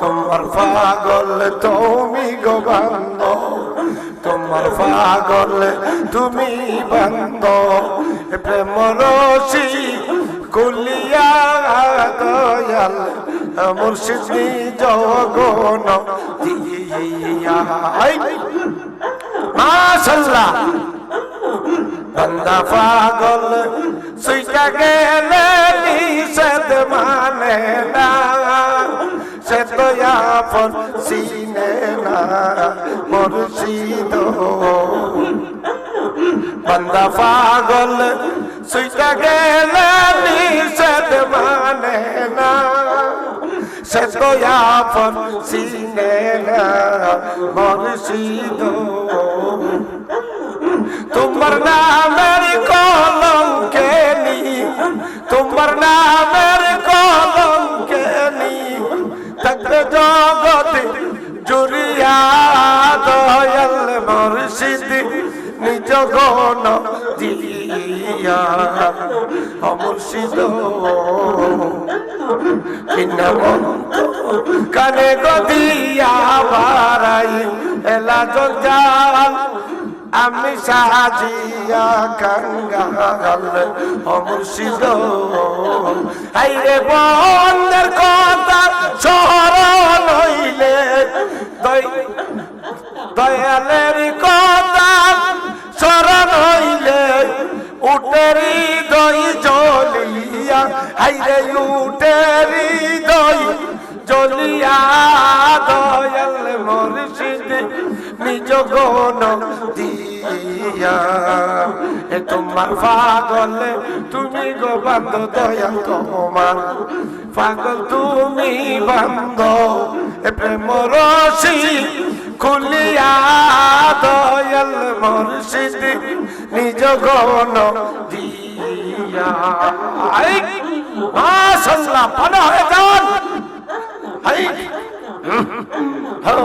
তোমার পাগল, তুমি গো বান্দ তোমার পাগল, তুমি বান্দ প্রেম রসি, কুলিয়া দয়াল, মুর্শিদ জগন দিয়া। মাশাল্লাহ। বন্দা পাগল, সুইটা গেলে নিষেধ মানে না। সে তো আপন সিনে না মুর্শিদ বন্দা পাগল সুইটা গেলে নিষেধ মানে না সে তো আপন সিনে না মুর্শিদ তোমার নামের কলঙ্কে নি তোমার নামের কলঙ্কে নি জগৎ জুরিয়া দয়াল মুর্শিদ নিজ গণ দিয়া অমুর্শিদ কানে গদিয়া বারাই এলা জঞ্জাল আমি সাজিয়া কাঙ্গাল অমুর্শিদ আইরে বন্ধের কথা হইলে দই- দয়ালের কথা স্মরণ হইলে উটেরি দই জলিয়া আইরে উটেরি দই জলিয়া দয়াল মুর্শিদ নিজ গণ দিয়া এ তোমার পাগল, তুমি গো বান্ধ দয়াল তোমার পাগল তুমি বান্ধ, এ প্রেম রসি খুলিয়া দয়াল মুর্শিদ নিজ গণ দিয়া। মাশাল্লাহ পানা হয়ে যান। হাই হাও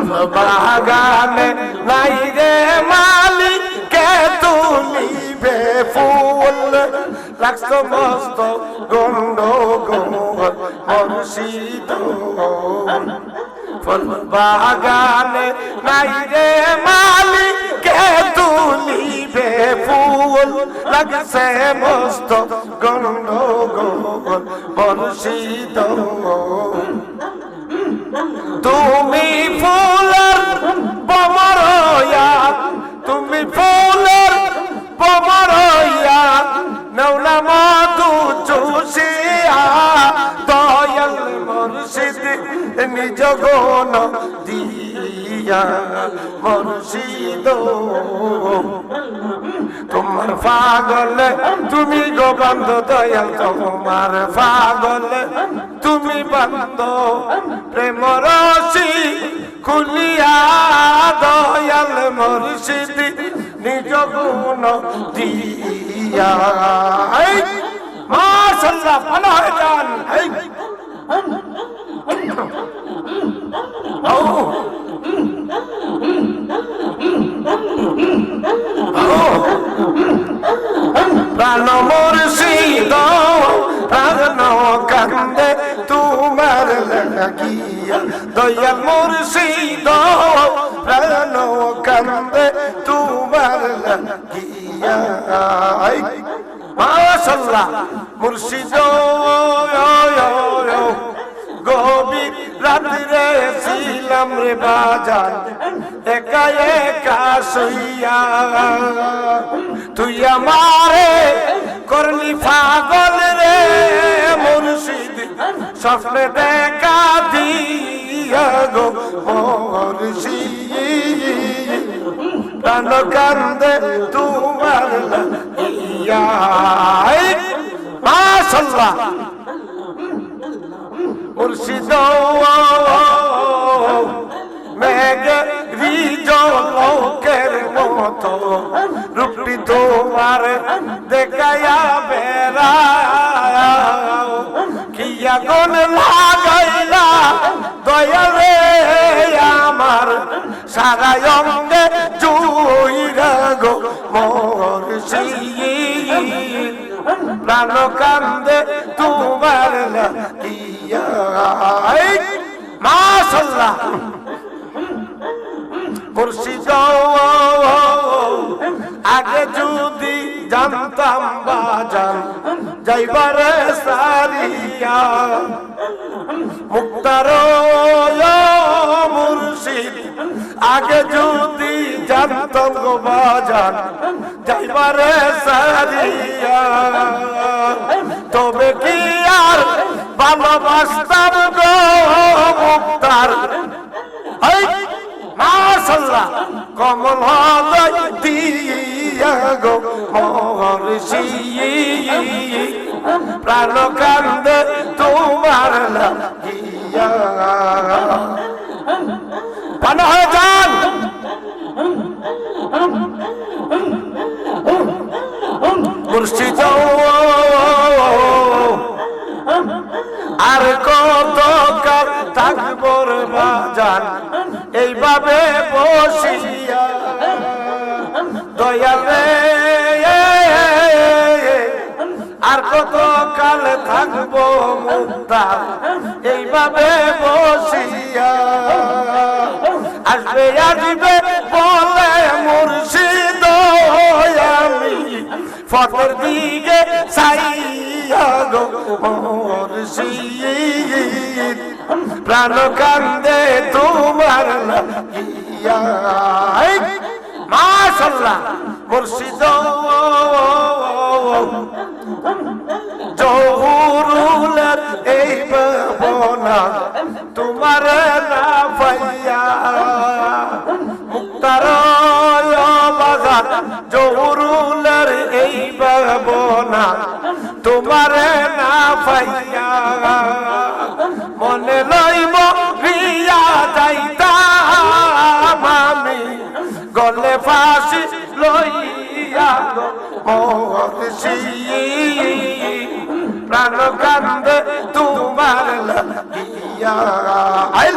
ফুল বাগানে নাই রে মালিক কে তুলিবে ফুল লাগছ মস্ত গন্ড গোল মুর্শিদ ফুল বাগানে নাই রে মালিক কে তুলিবে ফুল লাগছে মস্ত গন্ড গোল মুর্শিদ তুমি ফুলের তুমি ফুলের বমরয়া নৌলা মধু চুষিয়া, দয়াল মুর্শিদ নিজ গুণ দিয়া মুর্শিদ। তোমার পাগল, তুমি গো বন্ধ দয়াল, তোমার পাগল, তুমি বন্ধ মুর্শিদ নিজ গুণ দিয়া। মাশাল্লাহ ভালো হয়ে যান। প্রাণ মুর্শিদ প্রাণ কান্দে তোমার লাগিয়া। দয়াল মুর্শিদ। মাশাল্লাহ মুর্শিদ গভীর রাত্রে ছিলাম রে বাজার, একা একা শুইয়া। তুই আমারে করলি পাগল রে মুর্শিদ, স্বপ্নে দেখা দিয়া গো মুর্শিদ। প্রাণ কান্দে তোমার ইয়া মাশাল্লাহ মুর্শিদ মেঘ লোকের মতো। রূপটি তোমার দেখায়া বেড়া কি আগুন লাগাইলা দয়ালে আমার সারা কান্দে তোমার লাগিয়া। মাশাল্লাহ আগে যদি জানতাম বাজান, যাইবারে সারিয়া। মুক্তার মুর্শিদ আগে যদি জানতাম বাজান, যাইবারে সারিয়া। তবে কি আর ভালোবাসতাম গো মুক্তার? কমল কান্দে তোমার আর কত কাল থাকব রে বাজান এইভাবে বসিয়া দয়ালে আর কত কাল থাকব মুক্তা? এইভাবে বসিয়া আসবে আসবে বলে মুর্শিদ আমি। ফটর দিকে সাইয়া গো। মুর্শিদ প্রাণ কান্দে তোমার মাশাল্লাহ। মুর্শিদ জহুরুলের এই ভাবনা না পাইয়া। মনে লইব রিয়া যাইতাম আমি। গলে ফাঁসি লইয়া প্রাণ কান্দে তোমার লাগিয়া। আইল